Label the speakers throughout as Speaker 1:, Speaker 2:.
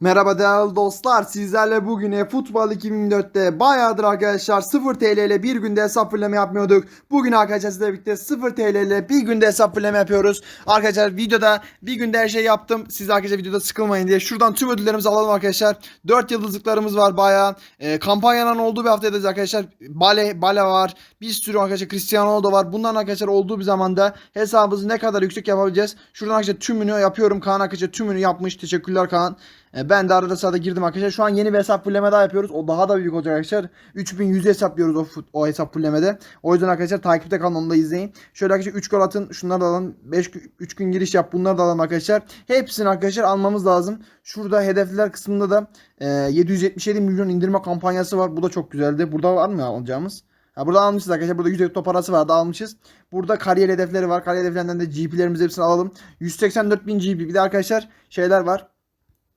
Speaker 1: Merhaba değerli dostlar. Sizlerle bugün e, Futbol 2024'te bayağıdır arkadaşlar 0 TL ile bir günde hesap fırlama yapmıyorduk. Bugün arkadaşlar sizlerle birlikte 0 TL ile bir günde hesap fırlama yapıyoruz. Arkadaşlar videoda bir günde her şey yaptım. Siz arkadaşlar videoda sıkılmayın diye. Şuradan tüm ödüllerimizi alalım arkadaşlar. 4 yıldızlıklarımız var bayağı. E, kampanyanın olduğu bir haftadayız arkadaşlar. Bale, Bale var. Bir sürü arkadaşlar Cristiano Ronaldo var. Bunların arkadaşlar olduğu bir zamanda hesabımızı ne kadar yüksek yapabileceğiz. Şuradan arkadaşlar tümünü yapıyorum. Kaan arkadaşlar tümünü yapmış. Teşekkürler Kaan. E, Ben de arada sırada girdim arkadaşlar. Şu an yeni bir hesap fulleme daha yapıyoruz. O daha da büyük olacak arkadaşlar. 3100 hesaplıyoruz o, o hesap fullemede. O yüzden arkadaşlar takipte kalın onu da izleyin. Şöyle arkadaşlar 3 gol atın. Şunları da alın. 5 3 gün giriş yap. Bunları da alalım arkadaşlar. Hepsini arkadaşlar almamız lazım. Şurada hedefler kısmında da e, 777 milyon indirme kampanyası var. Bu da çok güzeldi. Burada var mı alacağımız? Ha burada almışız arkadaşlar. Burada 100 top parası vardı almışız. Burada kariyer hedefleri var. Kariyer hedeflerinden de GP'lerimizi hepsini alalım. 184 bin GP. Bir de arkadaşlar şeyler var.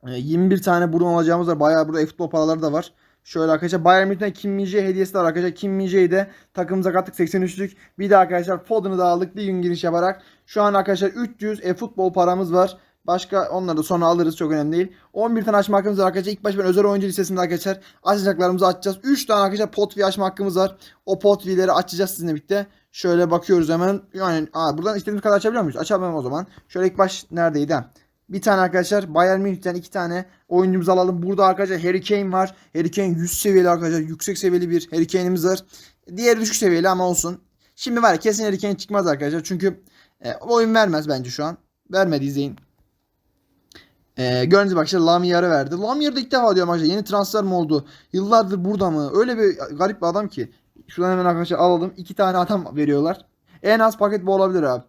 Speaker 1: E, 21 tane buradan alacağımız var. Bayağı burada e-futbol paraları da var. Şöyle arkadaşlar Bayern Münih'ten Kim Min-jae hediyesi var arkadaşlar. Kim Min-jae'yi de takımımıza kattık 83'lük. Bir de arkadaşlar Foden'ı da aldık bir gün giriş yaparak. Şu an arkadaşlar 300 e-futbol paramız var. Başka onları da sonra alırız çok önemli değil. 11 tane açma hakkımız var arkadaşlar. İlk baş ben özel oyuncu listesinde arkadaşlar açacaklarımızı açacağız. 3 tane arkadaşlar pot V açma hakkımız var. O pot V'leri açacağız sizinle birlikte. Şöyle bakıyoruz hemen. Yani aa, buradan istediğimiz kadar açabiliyor muyuz? Açalım o zaman. Şöyle ilk baş neredeydi? Bir tane arkadaşlar Bayern Münih'ten iki tane oyuncumuzu alalım. Burada arkadaşlar Harry Kane var. Harry Kane 100 seviyeli arkadaşlar. Yüksek seviyeli bir Harry Kane'imiz var. Diğeri düşük seviyeli ama olsun. Şimdi var kesin Harry Kane çıkmaz arkadaşlar. Çünkü e, oyun vermez bence şu an. Vermedi izleyin. E, gördüğünüz gibi arkadaşlar Lamier'e verdi. Lamier'de ilk defa diyorum arkadaşlar. Yeni transfer mi oldu? Yıllardır burada mı? Öyle bir garip bir adam ki. Şuradan hemen arkadaşlar alalım. İki tane adam veriyorlar. En az paket bu olabilir abi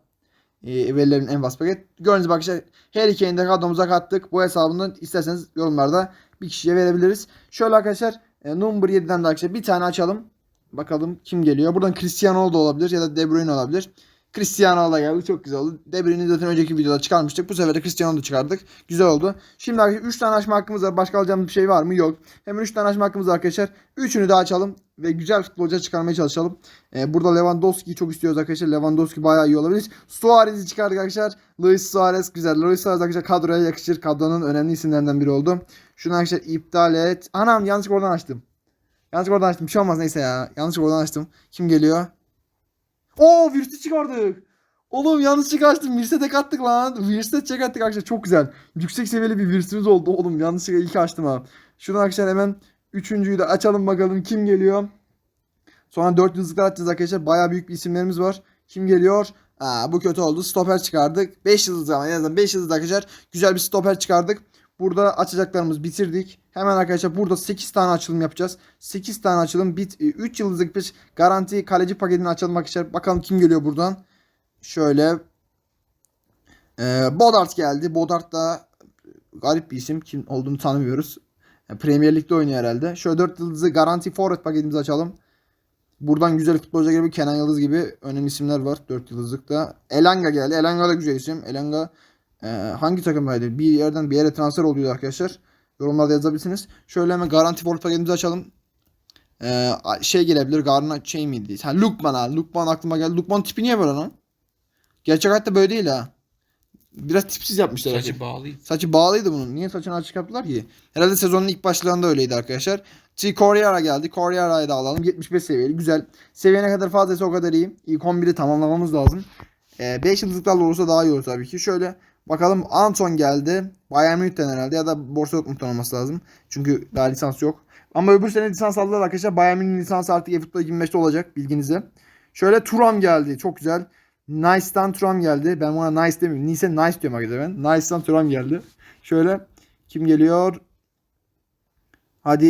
Speaker 1: e, verilerin en bas paket. Gördüğünüz gibi Harry Kane'i de kadromuza kattık. Bu hesabından isterseniz yorumlarda bir kişiye verebiliriz. Şöyle arkadaşlar e, number 7'den de arkadaşlar bir tane açalım. Bakalım kim geliyor. Buradan Cristiano Ronaldo olabilir ya da De Bruyne olabilir. Cristiano Ronaldo geldi. Çok güzel oldu. De zaten önceki videoda çıkarmıştık. Bu sefer de Cristiano Ronaldo çıkardık. Güzel oldu. Şimdi arkadaşlar 3 tane açma hakkımız var. Başka alacağımız bir şey var mı? Yok. Hemen 3 tane açma hakkımız var arkadaşlar. Üçünü de açalım ve güzel futbolcu çıkarmaya çalışalım. Ee, burada Lewandowski'yi çok istiyoruz arkadaşlar. Lewandowski bayağı iyi olabilir. Suarez'i çıkardık arkadaşlar. Luis Suarez güzel. Luis Suarez arkadaşlar kadroya yakışır. Kadronun önemli isimlerinden biri oldu. Şunu arkadaşlar iptal et. Anam yanlış oradan açtım. Yanlış oradan açtım. Bir şey olmaz neyse ya. Yanlış oradan açtım. Kim geliyor? Oo Virt'i çıkardık. Oğlum yanlışlıkla açtım. Virt'e tek attık lan. Virt'e çek attık arkadaşlar. Çok güzel. Yüksek seviyeli bir Virt'imiz oldu. Oğlum yanlışlıkla ilk açtım ha. Şunu arkadaşlar hemen üçüncüyü de açalım bakalım kim geliyor. Sonra 4 yıldızlıklar açacağız arkadaşlar. Bayağı büyük bir isimlerimiz var. Kim geliyor? Aa, bu kötü oldu. Stoper çıkardık. 5 yıldız ama en azından 5 yıldız arkadaşlar. Güzel bir stoper çıkardık. Burada açacaklarımızı bitirdik. Hemen arkadaşlar burada 8 tane açılım yapacağız. 8 tane açılım. Bit 3 yıldızlık bir garanti kaleci paketini açalım arkadaşlar. Bakalım kim geliyor buradan. Şöyle ee, Bodart geldi. Bodart da garip bir isim. Kim olduğunu tanımıyoruz. Yani Premier Lig'de oynuyor herhalde. Şöyle 4 yıldızlı garanti forvet paketimizi açalım. Buradan güzel futbolcu gibi Kenan Yıldız gibi önemli isimler var. 4 yıldızlıkta. Elanga geldi. Elanga da güzel isim. Elanga e, hangi takımdaydı? Bir yerden bir yere transfer oluyor arkadaşlar. Yorumlarda yazabilirsiniz. Şöyle hemen garanti forvet paketimizi açalım. E, şey gelebilir. Garna şey miydi? Ha, Lukman ha. Lukman aklıma geldi. Lukman tipi niye böyle lan? Gerçek hayatta böyle değil ha. Biraz tipsiz yapmışlar.
Speaker 2: Saçı
Speaker 1: herhalde.
Speaker 2: bağlıydı.
Speaker 1: Saçı bağlıydı bunun. Niye saçını açık yaptılar ki? Herhalde sezonun ilk başlarında öyleydi arkadaşlar. T. Corriera geldi. Corriera'yı da alalım. 75 seviyeli. Güzel. Seviye ne kadar fazlaysa o kadar iyi. İlk 11'i tamamlamamız lazım. 5 yıldızlıklarla olursa daha iyi olur tabii ki. Şöyle bakalım Anton geldi. Bayern Münih'ten herhalde ya da Borussia Dortmund'dan olması lazım. Çünkü daha lisans yok. Ama öbür sene lisans aldılar arkadaşlar. Bayern Münih lisansı artık eFootball 25'te olacak bilginize. Şöyle Turam geldi. Çok güzel. Nice'dan Turam geldi. Ben buna Nice demiyorum. Nice Nice diyorum arkadaşlar ben. Nice'dan Turam geldi. Şöyle kim geliyor? Hadi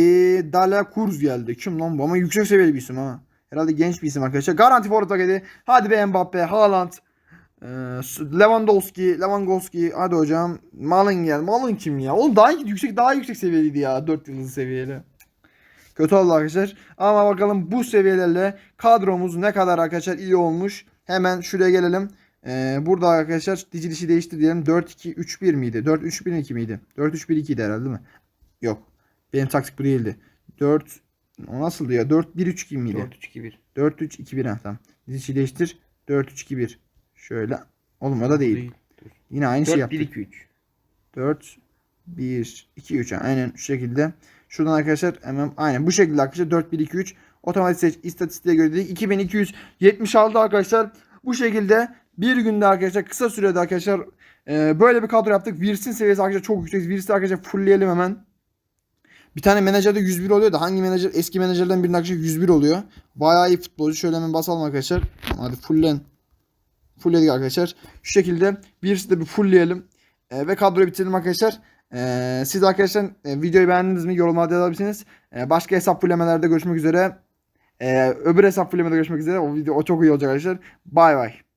Speaker 1: Dala Kurz geldi. Kim lan bu? Ama yüksek seviyeli bir isim ha. Herhalde genç bir isim arkadaşlar. Garanti forvet paketi. Hadi be Mbappe, Haaland, ee, Lewandowski, Lewandowski. Hadi hocam. Malin gel. Malin kim ya? Oğlum daha yüksek daha yüksek seviyeliydi ya. 4 yıldız seviyeli. Kötü oldu arkadaşlar. Ama bakalım bu seviyelerle kadromuz ne kadar arkadaşlar iyi olmuş. Hemen şuraya gelelim. Ee, burada arkadaşlar dici dişi değişti diyelim. 4-2-3-1 miydi? 4-3-1-2 miydi? 4-3-1-2 idi herhalde değil mi? Yok. Benim taktik bu değildi. 4 o nasıldı ya? 4-1-3-2 miydi?
Speaker 2: 4-3-2-1.
Speaker 1: 4-3-2-1 ha tamam. Dizi değiştir. 4-3-2-1. Şöyle. Oğlum o da değil. Yine aynı şey yaptık.
Speaker 2: 4-1-2-3.
Speaker 1: 4 1, 2, 3. Aynen şu şekilde. Şuradan arkadaşlar hemen aynen bu şekilde arkadaşlar 4, 1, 2, 3. Otomatik seç istatistiğe göre dedik. 2276 arkadaşlar. Bu şekilde bir günde arkadaşlar kısa sürede arkadaşlar e, böyle bir kadro yaptık. Virsin seviyesi arkadaşlar çok yüksek. Virsi arkadaşlar fullleyelim hemen. Bir tane menajerde 101 oluyor da hangi menajer eski menajerden birinin arkadaşlar 101 oluyor. Bayağı iyi futbolcu. Şöyle hemen basalım arkadaşlar. Hadi fulllen. Fullledik arkadaşlar. Şu şekilde birisi de bir fullleyelim. E, ve kadroyu bitirelim arkadaşlar. E, siz arkadaşlar e, videoyu beğendiniz mi? Yorumlarda yazabilirsiniz. E, başka hesap fullemelerde görüşmek üzere. E, öbür hesap fullemede görüşmek üzere. O video o çok iyi olacak arkadaşlar. Bay bay.